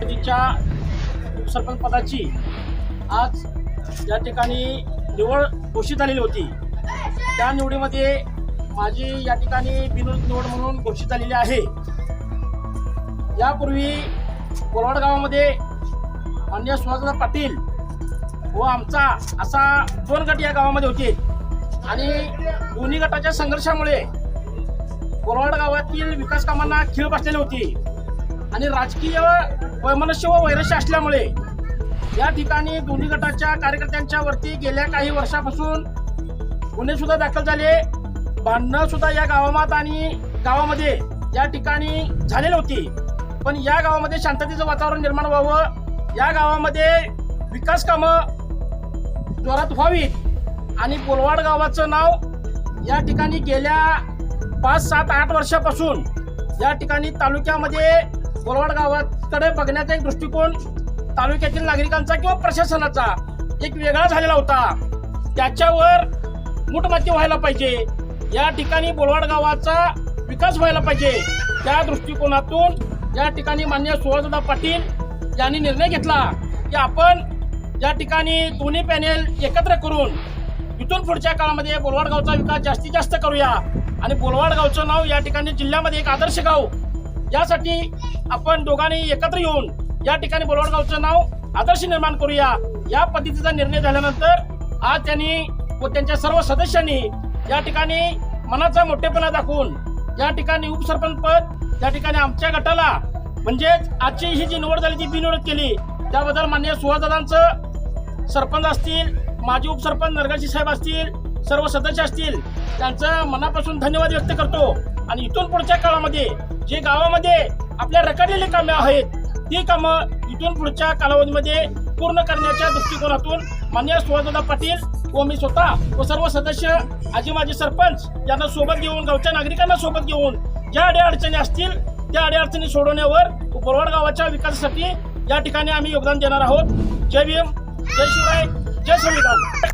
तिच्या सरपंच पदाची आज या ठिकाणी निवड घोषित झालेली होती. त्या निवडीमध्ये माझी या ठिकाणी बिनविरोध निवड म्हणून घोषित झालेली आहे. यापूर्वी कोलवाड गावामध्ये मान्य सुहासदा पाटील व आमचा असा दोन गट या गावामध्ये होते. आणि दोन्ही गटाच्या संघर्षामुळे कोलवाड गावातील विकास कामांना खीळ बसलेली होती. आणि राजकीय वैमनस्य व वैरस्य असल्यामुळे या ठिकाणी दोन्ही गटाच्या कार्यकर्त्यांच्या वरती गेल्या काही वर्षापासून गुन्हे सुद्धा दाखल झाले. भांडणं सुद्धा या गावामात आणि गावामध्ये या ठिकाणी झालेली होती. पण या गावामध्ये शांततेचं वातावरण निर्माण व्हावं या गावामध्ये विकास कामं जोरात व्हावीत आणि बोलवाड गावाचं नाव या ठिकाणी गेल्या पाच सात आठ वर्षापासून या ठिकाणी तालुक्यामध्ये बोलवाड गावाकडे बघण्याचा एक दृष्टिकोन तालुक्यातील नागरिकांचा किंवा प्रशासनाचा एक वेगळा झालेला होता. त्याच्यावर मुठमाती व्हायला पाहिजे. या ठिकाणी बोलवाड गावाचा विकास व्हायला पाहिजे. त्या दृष्टिकोनातून या ठिकाणी मान्य सुहासदा पाटील यांनी निर्णय घेतला की आपण या ठिकाणी दोन्ही पॅनेल एकत्र करून इथून पुढच्या काळामध्ये बोलवाड गावचा विकास जास्तीत जास्त करूया. आणि बोलवाड गावचं नाव या ठिकाणी जिल्ह्यामध्ये एक आदर्श गाव यासाठी आपण दोघांनी एकत्र येऊन या ठिकाणी बोलवाड गावचं नाव आदर्श निर्माण करूया. या पद्धतीचा निर्णय झाल्यानंतर आज त्यांनी व त्यांच्या सर्व सदस्यांनी या ठिकाणी मनाचा मोठेपणा दाखवून या ठिकाणी उपसरपंच पद या ठिकाणी आमच्या गटाला म्हणजेच आजची ही जी निवड झाली ती बिनविरोध केली त्याबद्दल मान्य सुहासदादांचं सरपंच असतील माजी उपसरपंच नरगाशी साहेब असतील सर्व सदस्य असतील त्यांचं मनापासून धन्यवाद व्यक्त करतो. आणि इथून पुढच्या काळामध्ये जे गावामध्ये आपल्या रखडलेली कामे आहेत ती कामं इथून पुढच्या कालावधीमध्ये पूर्ण करण्याच्या दृष्टिकोनातून मान्य सुहासदादा पाटील व मी स्वतः व सर्व सदस्य आजी माजी सरपंच यांना सोबत घेऊन गावच्या नागरिकांना सोबत घेऊन ज्या अडीअडचणी असतील त्या अडीअडचणी सोडवण्यावर बोरवाड गावाच्या विकासासाठी या ठिकाणी आम्ही योगदान देणार आहोत. जय भीम जय शिवराय जय संविधान.